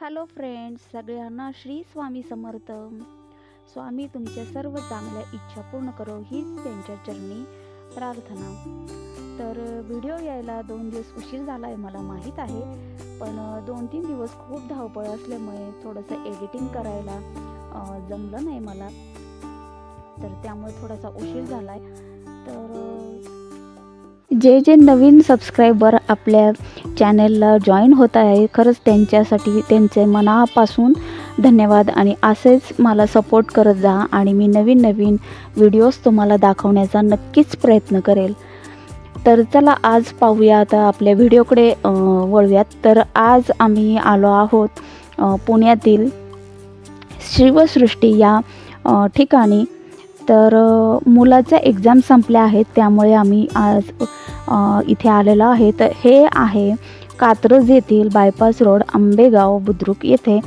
Hello friends सगळ्यांना श्री स्वामी समर्थ. स्वामी तुमच्या सर्व चांगल्या इच्छा पूर्ण करो हीच त्यांच्या चरणी प्रार्थना. तर व्हिडिओ यायला दोन दिवस उशीर झाला आहे मला माहीत आहे. पण दोन तीन दिवस खूप धावपळ असल्यामुळे थोडंसं एडिटिंग करायला जमलं नाही मला. तर त्यामुळे थोडासा उशीर झाला आहे तर जे जे नवीन सबस्क्रायबर आपल्या चॅनलला जॉईन होत आहे. खरंच त्यांच्यासाठी त्यांचे मनापासून धन्यवाद आणि असेच मला सपोर्ट करत जा आणि मी नवीन नवीन व्हिडिओज तुम्हाला दाखवण्याचा नक्कीच प्रयत्न करेल. तर चला आज पाहूया आता आपल्या व्हिडिओकडे वळूयात. तर आज आम्ही आलो आहोत पुण्यातील शिवसृष्टी या ठिकाणी. तर मुलाच्या एक्झाम संपल्या आहेत त्यामुळे आम्ही आज इथे आलेलो आहे. तर हे आहे कात्रज येथील बायपास रोड आंबेगाव बुद्रुक येथे.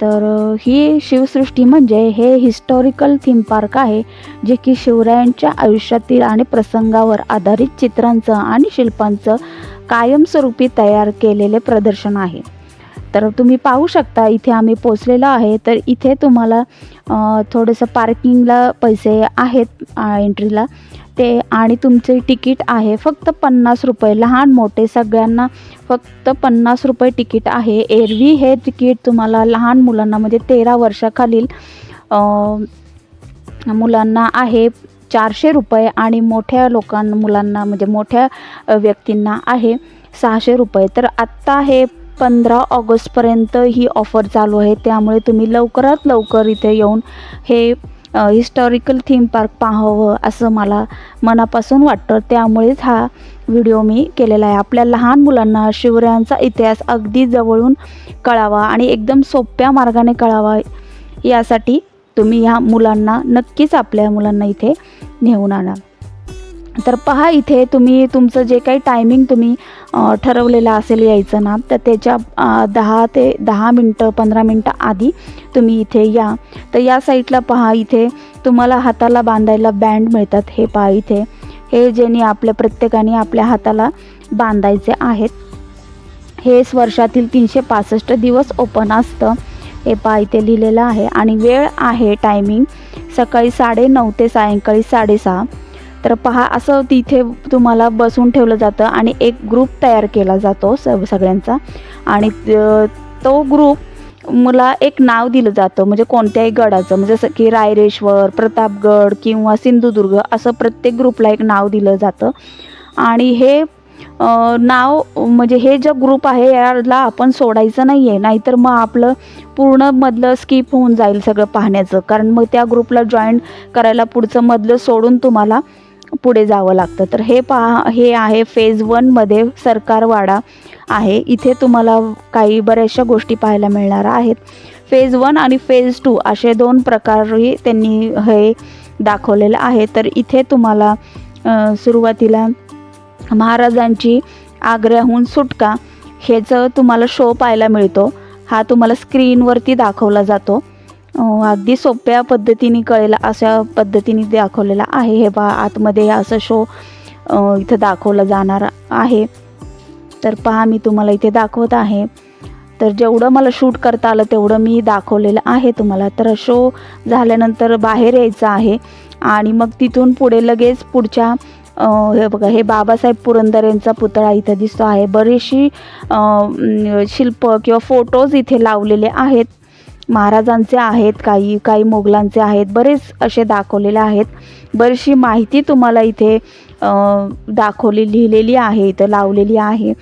तर ही शिवसृष्टी म्हणजे हे हिस्टॉरिकल थीम पार्क आहे जे की शिवरायांच्या आयुष्यातील आणि प्रसंगावर आधारित चित्रांचं आणि शिल्पांचं कायमस्वरूपी तयार केलेले प्रदर्शन आहे. तर तुम्ही पाहू शकता इथे आम्ही पोचलेलो आहे. तर इथे तुम्हाला थोडंसं पार्किंगला पैसे आहेत एंट्रीला ते आणि तुमचे तिकीट आहे फक्त पन्नास रुपये. लहान मोठे सगळ्यांना फक्त पन्नास रुपये तिकीट आहे. एरवी हे तिकीट तुम्हाला लहान मुलांना म्हणजे तेरा वर्षाखालील मुलांना आहे चारशे रुपये आणि मोठ्या लोकांना मुलांना म्हणजे मोठ्या व्यक्तींना आहे सहाशे रुपये. तर आत्ता हे पंधरा ऑगस्टपर्यंत ही ऑफर चालू आहे. त्यामुळे तुम्ही लवकरात लवकर इथे येऊन हे हिस्टॉरिकल थीम पार्क पाहावं असं मला मनापासून वाटतं. त्यामुळेच हा व्हिडिओ मी केलेला आहे. आपल्या लहान मुलांना शिवरायांचा इतिहास अगदी जवळून कळावा आणि एकदम सोप्या मार्गाने कळावा यासाठी तुम्ही ह्या मुलांना नक्कीच आपल्या मुलांना इथे नेऊन आणा. तर पहा इथे तुम्ही तुमचं जे काही टायमिंग तुम्ही ठरवलेलं असेल यायचं ना तर त्याच्या दहा ते दहा मिनटं पंधरा मिनटं आधी तुम्ही इथे या. तर या साईडला पहा इथे तुम्हाला हाताला बांधायला बँड मिळतात. हे पहा इथे. हे ज्यांनी आपल्या प्रत्येकाने आपल्या हाताला बांधायचे आहेत. हे वर्षातील तीनशे पासष्ट दिवस ओपन असतं. हे पहा इथे लिहिलेलं आहे. आणि वेळ आहे टायमिंग सकाळी साडेनऊ ते सायंकाळी साडेसहा तर पहा असं तिथे तुम्हाला बसून ठेवलं जातं आणि एक ग्रुप तयार केला जातो स सगळ्यांचा. आणि तो ग्रुप मला एक नाव दिलं जातं म्हणजे कोणत्याही गडाचं. म्हणजे जसं की रायरेश्वर प्रतापगड किंवा सिंधुदुर्ग असं प्रत्येक ग्रुपला एक नाव दिलं जातं. आणि हे नाव म्हणजे हे जे ग्रुप आहे याला आपण सोडायचं नाही आहे नाहीतर मग आपलं पूर्ण मधलं स्किप होऊन जाईल सगळं पाहण्याचं. कारण मग त्या ग्रुपला जॉईन करायला पुढचं मधलं सोडून तुम्हाला पुढे जावं लागतं. तर हे पहा हे आहे फेज वनमध्ये सरकारवाडा आहे. इथे तुम्हाला काही बऱ्याचशा गोष्टी पाहायला मिळणार आहेत. फेज वन आणि फेज टू असे दोन प्रकारही त्यांनी हे दाखवलेलं आहे. तर इथे तुम्हाला सुरुवातीला महाराजांची आग्र्याहून सुटका ह्याचं तुम्हाला शो पाहायला मिळतो. हा तुम्हाला स्क्रीनवरती दाखवला जातो. अगदी सोप्या पद्धतीने कळेल अशा पद्धतीने दाखवलेला आहे. हे बा आतमध्ये असं शो इथं दाखवलं जाणार आहे. तर पहा मी तुम्हाला इथे दाखवत आहे. तर जेवढं मला शूट करता आलं तेवढं मी दाखवलेलं आहे तुम्हाला. तर शो झाल्यानंतर बाहेर यायचं आहे आणि मग तिथून पुढे लगेच पुढच्या हे बघा हे बाबासाहेब पुरंदर यांचा पुतळा इथं दिसतो आहे. बरीचशी शिल्प किंवा फोटोज इथे लावलेले आहेत. महाराजांचे आहेत काही काही मोगलांचे आहेत बरेच असे दाखवलेले आहेत. बरीचशी माहिती तुम्हाला इथे दाखवली लिहिलेली आहे इथं लावलेली आहे.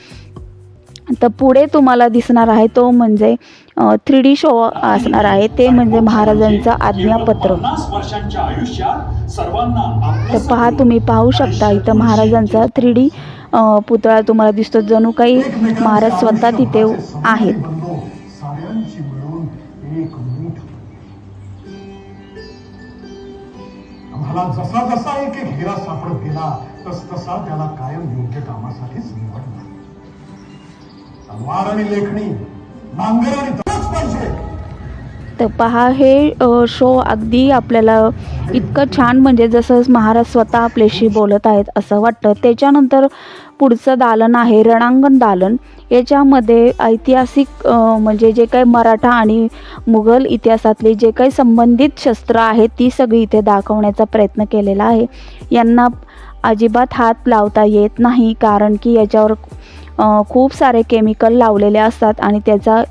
तर पुढे तुम्हाला दिसणार आहे तो म्हणजे थ्री डी शो असणार आहे. ते म्हणजे महाराजांचं आज्ञापत्र. तर पहा तुम्ही पाहू शकता इथं महाराजांचा थ्री डी पुतळा तुम्हाला दिसतो. जणू काही महाराज स्वतः तिथे आहेत. आम्हाला जसा जसा एक एक हिरा सापडत गेला तस तसा त्याला कायम योग्य कामासाठीच निवडला तलवार आणि लेखणी नांगर आणि तोच पाहिजे तर पहा हे शो अगदी आपल्याला इतकं छान म्हणजे जसं महाराज स्वतः आपल्याशी बोलत आहेत असं वाटतं. त्याच्यानंतर पुढचं दालन आहे रणांगण दालन. याच्यामध्ये ऐतिहासिक म्हणजे जे काही मराठा आणि मुघल इतिहासातले जे काही संबंधित शस्त्र आहेत ती सगळी इथे दाखवण्याचा प्रयत्न केलेला आहे. यांना अजिबात हात लावता येत नाही कारण की याच्यावर खूप सारे केमिकल लावलेले असतात आणि त्याचा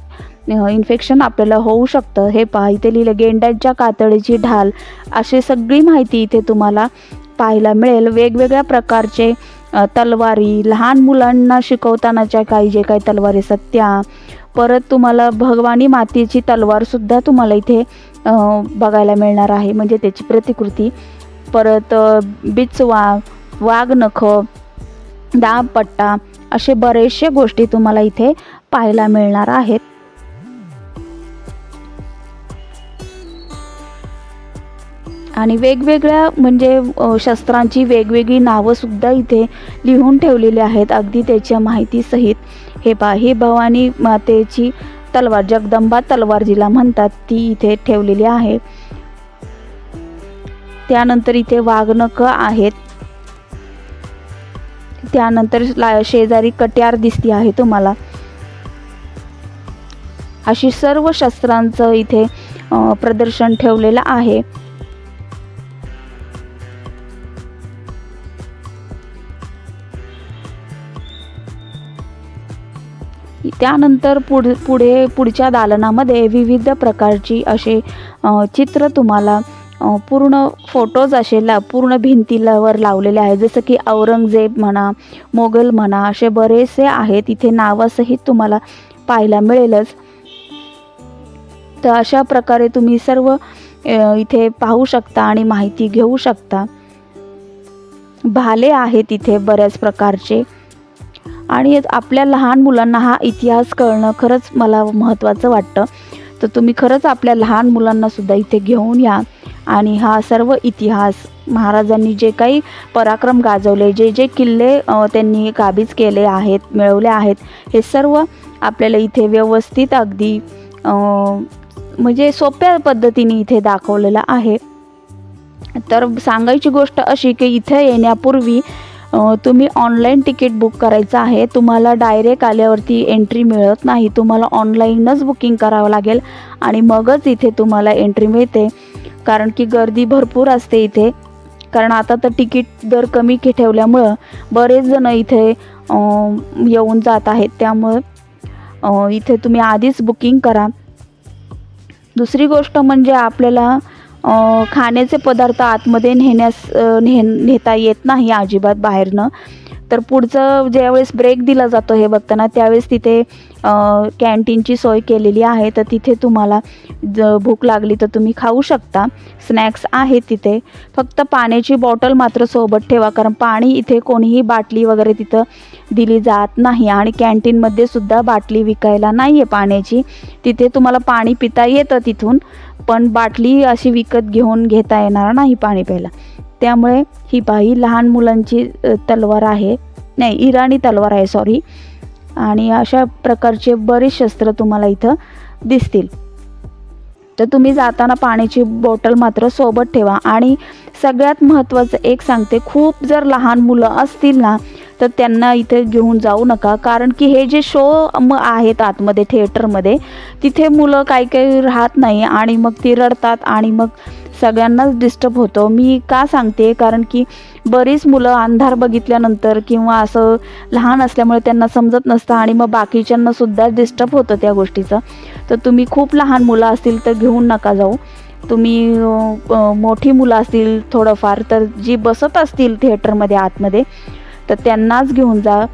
इन्फेक्शन आपल्याला होऊ शकतं. हे पहा इथे लिहिलं गेंड्यांच्या कातडीची ढाल अशी सगळी माहिती इथे तुम्हाला पाहायला मिळेल. वेगवेगळ्या प्रकारचे तलवारी लहान मुलांना शिकवतानाच्या काही जे काही तलवारी असतात त्या. परत तुम्हाला भगवानी मातेची तलवारसुद्धा तुम्हाला इथे बघायला मिळणार आहे. म्हणजे त्याची प्रतिकृती. परत बिचवा वाघनख दाबपट्टा असे बरेचसे गोष्टी तुम्हाला इथे पाहायला मिळणार आहेत. आणि वेगवेगळ्या म्हणजे शस्त्रांची वेगवेगळी नावंसुद्धा इथे लिहून ठेवलेली आहेत. अगदी त्याच्या माहितीसहित हे पा ही भवानी मातेची तलवार जगदंबा तलवार जिला म्हणतात ती इथे ठेवलेली आहे. त्यानंतर इथे वाघनख आहेत. त्यानंतर ला शेजारी कट्यार दिसती आहे तुम्हाला. अशी सर्व शस्त्रांचं इथे प्रदर्शन ठेवलेलं आहे. त्यानंतर पुढ पुढे पुढच्या दालनामध्ये विविध प्रकारची असे चित्र तुम्हाला पूर्ण फोटोज असे ला पूर्ण भिंतीलावर लावलेले आहेत. जसं की औरंगजेब म्हणा मोगल म्हणा असे बरेचसे आहेत. इथे नावासहित तुम्हाला पाहायला मिळेलच. तर अशा प्रकारे तुम्ही सर्व इथे पाहू शकता आणि माहिती घेऊ शकता. भाले आहेत इथे बऱ्याच प्रकारचे. आणि आपल्या लहान मुलांना हा इतिहास कळणं खरंच मला महत्त्वाचं वाटतं. तर तुम्ही खरंच आपल्या लहान मुलांनासुद्धा इथे घेऊन या. आणि हा सर्व इतिहास महाराजांनी जे काही पराक्रम गाजवले जे जे किल्ले त्यांनी काबीज केले आहेत मिळवले आहेत हे सर्व आपल्याला इथे व्यवस्थित अगदी म्हणजे सोप्या पद्धतीने इथे दाखवलेलं आहे. तर सांगायची गोष्ट अशी की इथे येण्यापूर्वी तुम्ही ऑनलाईन तिकीट बुक करायचं आहे. तुम्हाला डायरेक्ट आल्यावरती एंट्री मिळत नाही. तुम्हाला ऑनलाईनच बुकिंग करावं लागेल आणि मगच इथे तुम्हाला एंट्री मिळते. कारण की गर्दी भरपूर असते इथे. कारण आता तर तिकीट दर कमी के ठेवल्यामुळं बरेच जण इथे येऊन जात आहेत. त्यामुळं इथे तुम्ही आधीच बुकिंग करा. दुसरी गोष्ट म्हणजे आपल्याला खाण्याचे पदार्थ आतमध्ये नेण्यास ने नेता येत नाही अजिबात बाहेरनं. तर पुढचं ज्यावेळेस ब्रेक दिला जातो हे बघताना त्यावेळेस तिथे कॅन्टीनची सोय केलेली आहे. तर तिथे तुम्हाला ज भूक लागली तर तुम्ही खाऊ शकता. स्नॅक्स आहेत तिथे. फक्त पाण्याची बॉटल मात्र सोबत ठेवा कारण पाणी इथे कोणीही बाटली वगैरे तिथं दिली जात नाही. आणि कॅन्टीनमध्ये सुद्धा बाटली विकायला नाही आहे पाण्याची. तिथे तुम्हाला पाणी पिता येतं तिथून पण बाटली अशी विकत घेऊन घेता येणार नाही पाणी प्यायला. त्यामुळे ही बाई लहान मुलांची तलवार आहे. नाही इराणी तलवार आहे सॉरी आणि अशा प्रकारचे बरेच शस्त्र तुम्हाला इथं दिसतील. तर तुम्ही जाताना पाण्याची बॉटल मात्र सोबत ठेवा. आणि सगळ्यात महत्त्वाचं एक सांगते खूप जर लहान मुलं असतील ना तर त्यांना इथे घेऊन जाऊ नका. कारण की हे जे शो म आहेत आतमध्ये थिएटरमध्ये तिथे मुलं काही काही राहत नाही आणि मग ती रडतात आणि मग सगळ्यांनाच डिस्टर्ब होतं. मी का सांगते? कारण की बरीच मुलं अंधार बघितल्यानंतर किंवा असं लहान असल्यामुळे त्यांना समजत नसतं आणि मग बाकीच्यांनासुद्धा डिस्टर्ब होतं त्या गोष्टीचं. तर तुम्ही खूप लहान मुलं असतील तर घेऊन नका जाऊ. तुम्ही मोठी मुलं असतील थोडंफार तर जी बसत असतील थिएटरमध्ये आतमध्ये तर त्यांनाच घेऊन जा.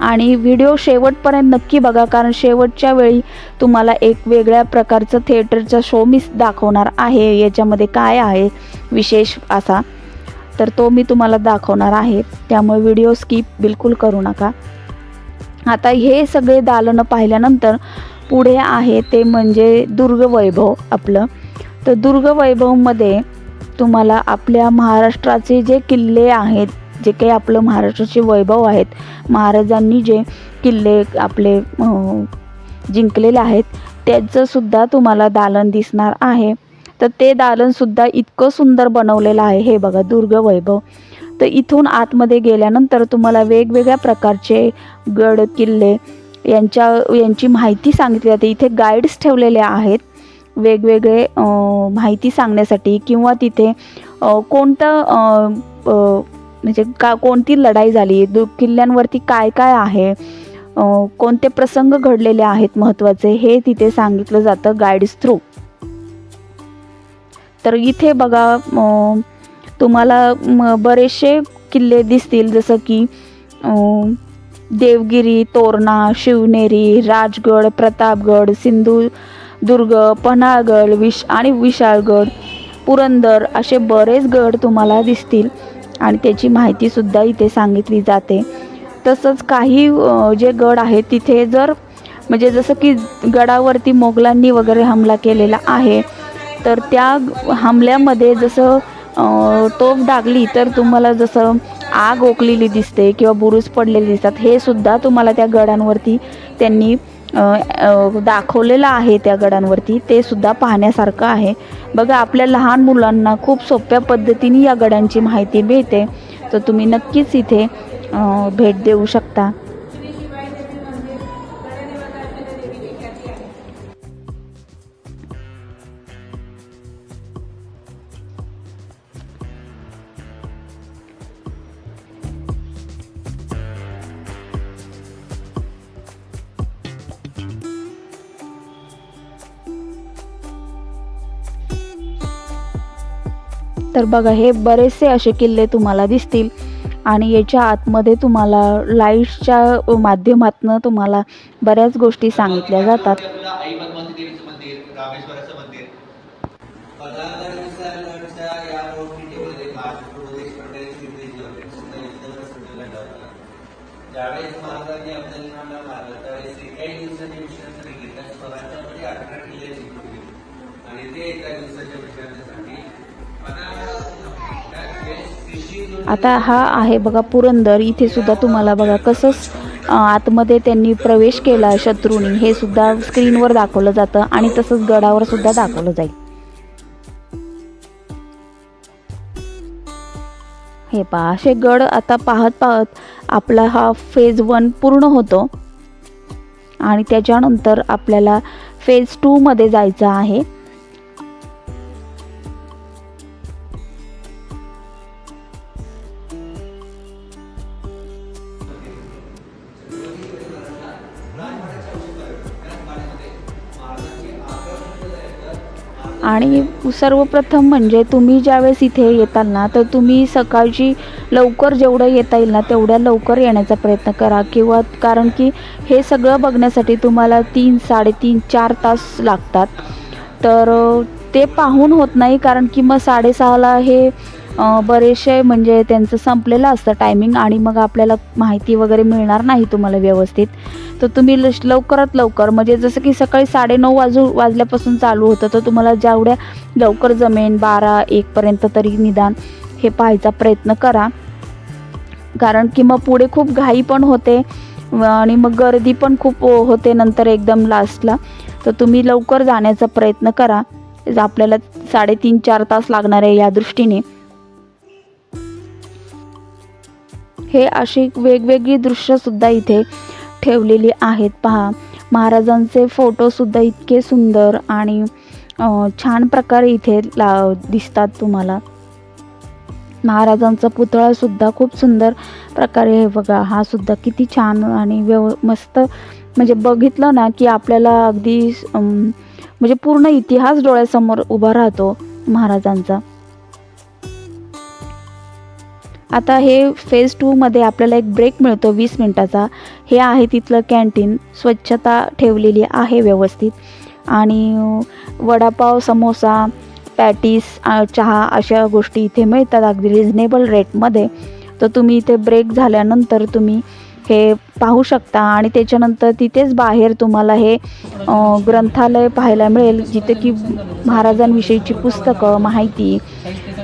आणि व्हिडिओ शेवटपर्यंत नक्की बघा कारण शेवटच्या वेळी तुम्हाला एक वेगळ्या प्रकारचं थिएटरचा शो मी दाखवणार आहे. याच्यामध्ये काय आहे? विशेष असा. तर तो मी तुम्हाला दाखवणार आहे. त्यामुळे व्हिडिओ स्किप बिलकुल करू नका. आता हे सगळे दालनं पाहिल्यानंतर पुढे आहे ते म्हणजे दुर्ग वैभव आपलं. तर दुर्ग वैभवमध्ये तुम्हाला आपल्या महाराष्ट्राचे जे किल्ले आहेत जे काही आपलं महाराष्ट्राचे वैभव आहेत महाराजांनी जे किल्ले आपले जिंकलेले आहेत त्याचंसुद्धा तुम्हाला दालन दिसणार आहे. तर ते दालनसुद्धा इतकं सुंदर बनवलेलं आहे. हे बघा दुर्ग वैभव. तर इथून आतमध्ये गेल्यानंतर तुम्हाला वेगवेगळ्या प्रकारचे गड किल्ले यांच्या यांची माहिती सांगितली जाते. इथे गाईड्स ठेवलेले आहेत. वेगवेगळे माहिती सांगण्यासाठी किंवा तिथे कोणतं म्हणजे का कोणती लढाई झाली? दु किल्ल्यांवरती काय काय आहे? कोणते प्रसंग घडलेले आहेत महत्त्वाचे? हे तिथे सांगितलं जातं गाईड्स थ्रू तर इथे बघा तुम्हाला बरेचसे किल्ले दिसतील जसं की देवगिरी तोरणा शिवनेरी राजगड प्रतापगड सिंधुदुर्ग पन्हाळगड विश आणि विशाळगड पुरंदर असे बरेच गड तुम्हाला दिसतील. आणि त्याची माहितीसुद्धा इथे सांगितली जाते. तसंच काही जे गड आहेत तिथे जर म्हणजे जसं की गडावरती मोगलांनी वगैरे हमला केलेला आहे तर त्या हमल्यामध्ये जसं तोफ डागली तर तुम्हाला जसं आग ओकलेली दिसते किंवा बुरुज पडलेले दिसतात हे सुद्धा तुम्हाला त्या गडांवरती त्यांनी दाखवलेलं आहे त्या गडांवरती ते सुद्धा पाहण्यासारखं आहे. बघा आपल्या लहान मुलांना खूप सोप्या पद्धतीने या गडांची माहिती मिळते तर तुम्ही नक्कीच इथे भेट देऊ शकता. तर बघा हे बरेचसे असे किल्ले तुम्हाला दिसतील. आणि याच्या आतमध्ये तुम्हाला लाईट्सच्या माध्यमातून तुम्हाला बऱ्याच गोष्टी सांगितल्या जातात. ज्यावेळेस महाराजांनी अफजलखानला मारलं त्यावेळेस एकाही दिवसाच्या घेतल्या अठरा किल्ले जिंकून गेले आणि ते एका दिवसाच्या विश्रांतीसाठी आता हा आहे बघा पुरंदर. इथे सुद्धा तुम्हाला बघा कसं आतमध्ये त्यांनी प्रवेश केला शत्रूंनी. हे सुद्धा स्क्रीनवर दाखवलं जातं आणि तसंच गडावर सुद्धा दाखवलं जाईल. हे पहा असे गड आता पाहत पाहत आपला हा फेज वन पूर्ण होतो. आणि त्याच्यानंतर आपल्याला फेज टूमध्ये जायचं आहे. आणि सर्वप्रथम म्हणजे तुम्ही ज्यावेळेस इथे येताल ना तर तुम्ही सकाळची लवकर जेवढं येता येईल ना तेवढ्या लवकर येण्याचा प्रयत्न करा. किंवा कारण की हे सगळं बघण्यासाठी तुम्हाला तीन साडेतीन चार तास लागतात. तर ते पाहून होत नाही कारण की मग साडेसहाला हे बरेचसे म्हणजे त्यांचं संपलेलं असतं टायमिंग आणि मग आपल्याला माहिती वगैरे मिळणार नाही तुम्हाला व्यवस्थित. तर तुम्ही लश- लवकरात लवकर म्हणजे जसं की सकाळी साडेनऊ वाजू वाजल्यापासून चालू होतं तर तुम्हाला जेवढ्या लवकर जमेन बारा एकपर्यंत तरी निदान हे पाहायचा प्रयत्न करा. कारण की मग पुढे खूप घाई पण होते आणि मग गर्दी पण खूप हो, होते नंतर एकदम लास्टला तर तुम्ही लवकर जाण्याचा प्रयत्न करा. आपल्याला साडेतीन चार तास लागणार आहे या दृष्टीने. हे अशी वेगवेगळी दृश्यसुद्धा इथे ठेवलेली आहेत. पहा महाराजांचे फोटोसुद्धा इतके सुंदर आणि छान प्रकारे इथे ला दिसतात तुम्हाला. महाराजांचा पुतळासुद्धा खूप सुंदर प्रकारे आहे. बघा हा सुद्धा किती छान आणि व्यव मस्त म्हणजे बघितलं ना की आपल्याला अगदी म्हणजे पूर्ण इतिहास डोळ्यासमोर उभा राहतो महाराजांचा. आता हे फेज टूमध्ये आपल्याला एक ब्रेक मिळतो वीस मिनटाचा. हे आहे तिथलं कॅन्टीन स्वच्छता ठेवलेली आहे व्यवस्थित. आणि वडापाव समोसा पॅटीस चहा अशा गोष्टी इथे मिळतात अगदी रिजनेबल रेटमध्ये तर तुम्ही इथे ब्रेक झाल्यानंतर तुम्ही हे पाहू शकता आणि त्याच्यानंतर तिथेच बाहेर तुम्हाला हे ग्रंथालय पाहायला मिळेल जिथे की महाराजांविषयीची पुस्तकं माहिती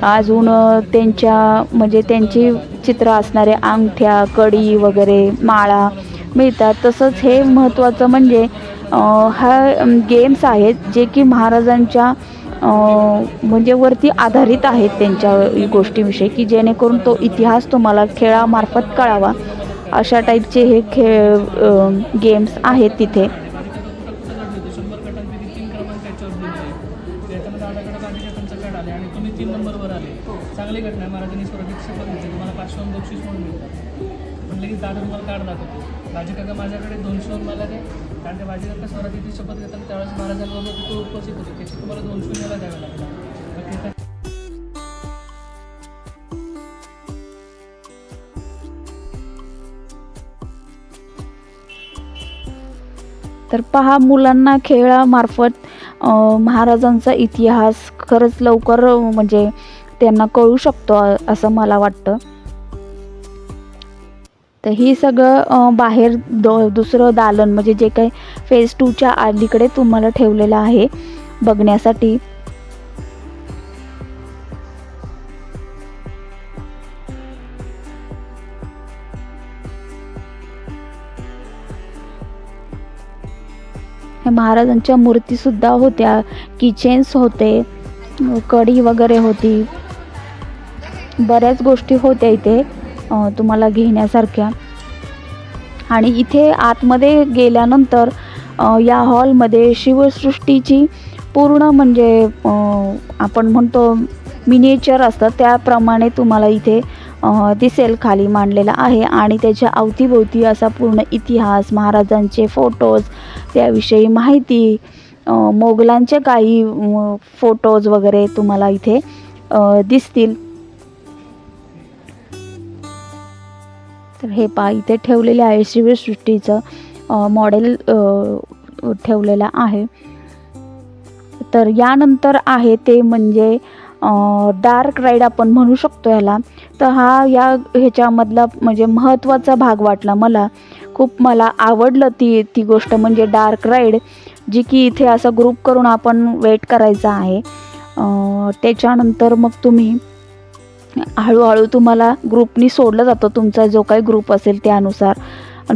अजून त्यांच्या म्हणजे त्यांची चित्र असणारे अंगठ्या कडी वगैरे माळा मिळतात. तसंच हे महत्त्वाचं म्हणजे हा गेम्स आहेत जे की महाराजांच्या म्हणजे वरती आधारित आहेत त्यांच्या गोष्टीविषयी की जेणेकरून तो इतिहास तुम्हाला खेळामार्फत कळावा. अशा टाईपचे हे खेळ गेम्स आहेत तिथे. शंभर तीन क्रमांक कार्ड आले आणि तुम्ही तीन नंबरवर आले चांगली घटना आहे महाराजांनी स्वराज्याची शपथ घेतली तुम्हाला पाचशे बक्षीस म्हणून मिळतात पण लगेच दादा तुम्हाला कार्ड दाखवतो माझे काका माझ्याकडे दोनशे मला दे कारण ते माझे काका स्वराज्याची शपथ घेताना त्यावेळेस महाराजांबरोबर तिथे उपस्थित होते त्याची तुम्हाला दोनशे याला द्यावे लागतात तर पहा मुलांना खेळामार्फत महाराजांचा इतिहास खरंच लवकर म्हणजे त्यांना कळू शकतो असं मला वाटतं. तर ही सगळं बाहेर दो दुसरं दालन म्हणजे जे काही फेज टूच्या अलीकडे तुम्हाला ठेवलेलं आहे बघण्यासाठी. महाराजांच्या मूर्तीसुद्धा होत्या. किचेन्स होते कढी वगैरे होती. बऱ्याच गोष्टी होत्या इथे तुम्हाला घेण्यासारख्या. आणि इथे आतमध्ये गेल्यानंतर या हॉलमध्ये शिवसृष्टीची पूर्ण म्हणजे आपण म्हणतो मिनिएचर असतं त्याप्रमाणे तुम्हाला इथे दिसेल खाली मांडलेला आहे आणि त्याच्या अवतीभोवती असा पूर्ण इतिहास महाराजांचे फोटोज त्याविषयी माहिती मोगलांचे काही फोटोज वगैरे तुम्हाला इथे दिसतील. तर हे पा इथे ठेवलेले आहे शिवसृष्टीचं मॉडेल ठेवलेलं आहे. तर यानंतर आहे ते म्हणजे डार्क राईड आपण म्हणू शकतो ह्याला तर हा या ह्याच्यामधला म्हणजे महत्त्वाचा भाग वाटला मला. खूप मला आवडलं ती ती गोष्ट म्हणजे डार्क राईड जी की इथे असं ग्रुप करून आपण वेट करायचा आहे. त्याच्यानंतर मग तुम्ही हळूहळू तुम्हाला ग्रुपनी सोडलं जातं. तुमचा जो काही ग्रुप असेल त्यानुसार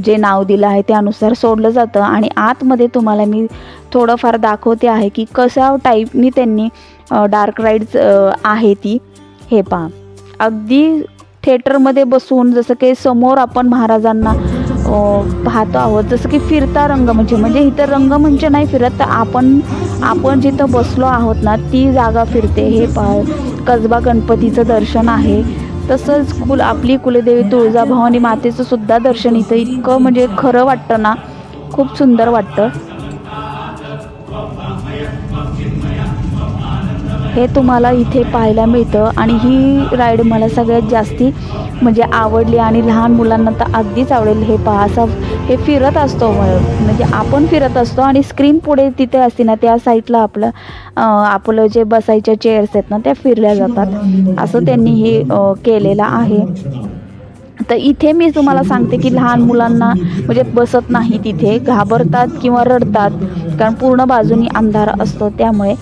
जे नाव दिलं आहे त्यानुसार सोडलं जातं. आणि आतमध्ये तुम्हाला मी थोडंफार दाखवते आहे की कशा टाईपनी त्यांनी डार्क राईड्स आहे ती. हे पहा. अगदी थिएटरमध्ये बसून जसं की समोर आपण महाराजांना पाहतो आहोत जसं की फिरता रंगमंच म्हणजे इथं रंगमंच नाही फिरत तर आपण आपण जिथं बसलो आहोत ना ती जागा फिरते. हे पा कसबा गणपतीचं दर्शन आहे. तसंच कुल आपली कुलदेवी तुळजाभवानी मातेचं सुद्धा दर्शन इथं इतकं म्हणजे खरं वाटतं ना खूप सुंदर वाटतं. हे तुम्हाला इथे पाहायला मिळतं आणि ही राईड मला सगळ्यात जास्ती म्हणजे आवडली आणि लहान मुलांना तर अगदीच आवडेल हे पहा. असं हे फिरत असतो म्हणजे आपण फिरत असतो आणि स्क्रीन पुढे तिथे असते ना त्या साईडला आपलं आपलं जे बसायच्या चेअर्स आहेत ना त्या फिरल्या जातात. असं त्यांनी हे केलेलं आहे. तर इथे मी तुम्हाला सांगते की लहान मुलांना म्हणजे बसत नाही तिथे. घाबरतात किंवा रडतात. कारण पूर्ण बाजूनी अंधार असतो त्यामुळे.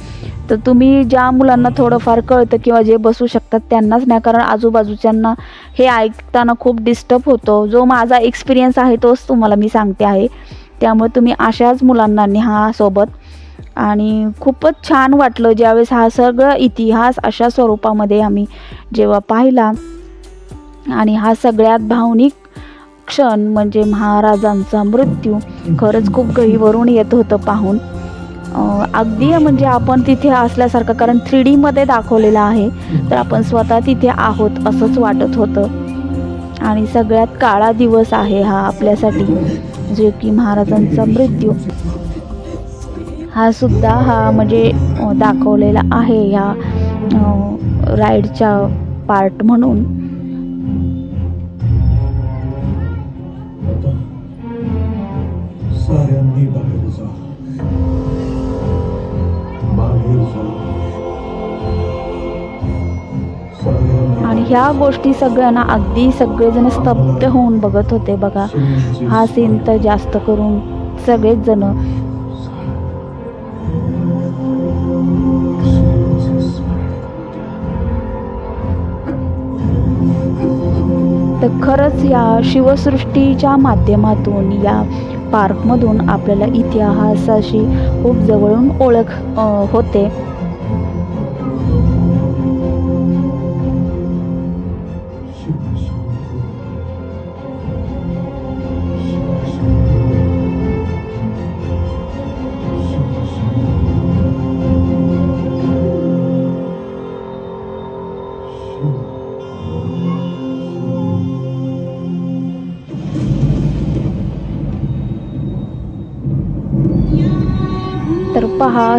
तर तुम्ही ज्या मुलांना थोडंफार कळतं किंवा जे बसू शकतात त्यांनाच नाही कारण आजूबाजूच्यांना हे ऐकताना खूप डिस्टर्ब होतो. जो माझा एक्सपिरियन्स आहे तोच तुम्हाला मी सांगते आहे. त्यामुळे तुम्ही अशाच मुलांना न्या सोबत. आणि खूपच छान वाटलं ज्यावेळेस हा सगळं इतिहास अशा स्वरूपामध्ये आम्ही जेव्हा पाहिला. आणि हा सगळ्यात भावनिक क्षण म्हणजे महाराजांचा मृत्यू. खरंच खूप गहीवरून येत होतं पाहून. अगदी म्हणजे आपण तिथे असल्यासारखं कारण थ्री डीमध्ये दाखवलेलं आहे तर आपण स्वतः तिथे आहोत असंच वाटत होतं. आणि सगळ्यात काळा दिवस आहे हा आपल्यासाठी जो की महाराजांचा मृत्यू. हा सुद्धा हा म्हणजे दाखवलेला आहे ह्या राईडच्या पार्ट म्हणून. साऱ्यांनी ह्या गोष्टी सगळ्यांना अगदी सगळेजण स्तब्ध होऊन बघत होते बघा. हा सीन तर जास्त करून सगळेच जण. तर खरंच या शिवसृष्टीच्या माध्यमातून या पार्कमधून आपल्याला इतिहासाशी खूप जवळून ओळख होते.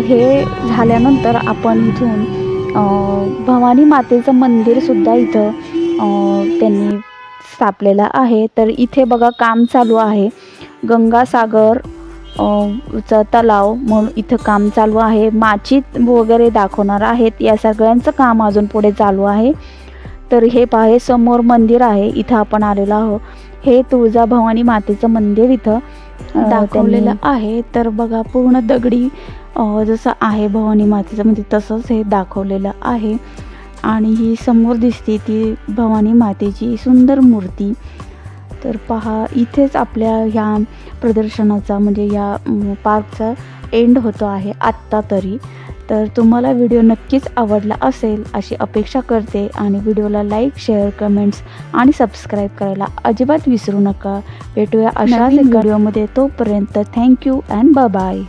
हे झाल्यानंतर आपण इथून भवानी मातेचं मंदिरसुद्धा इथं त्यांनी स्थापलेलं आहे. तर इथे बघा काम चालू आहे. गंगासागर चा तलाव म्हणून इथं काम चालू आहे. माचीत वगैरे दाखवणार आहेत. या सगळ्यांचं काम अजून पुढे चालू आहे. तर हे पहा समोर मंदिर आहे. इथं आपण आलेलो आहोत. हे तुळजा भवानी मातेचं मंदिर इथं. दाखवलेलं आहे. तर बघा पूर्ण दगडी जसं आहे भवानी मातेचं म्हणजे तसंच हे दाखवलेलं आहे. आणि ही समोर दिसते ती भवानी मातेची सुंदर मूर्ती. तर पहा इथेच आपल्या ह्या प्रदर्शनाचा म्हणजे या पार्कचा एंड होतो आहे आत्ता तरी. तर तुम्हाला व्हिडिओ नक्कीच आवडला असेल अशी अपेक्षा करते आणि व्हिडिओला लाईक शेअर कमेंट्स आणि सबस्क्राईब करायला अजिबात विसरू नका. भेटूया अशाच व्हिडिओमध्ये तोपर्यंत थँक्यू अँड बाय बाय.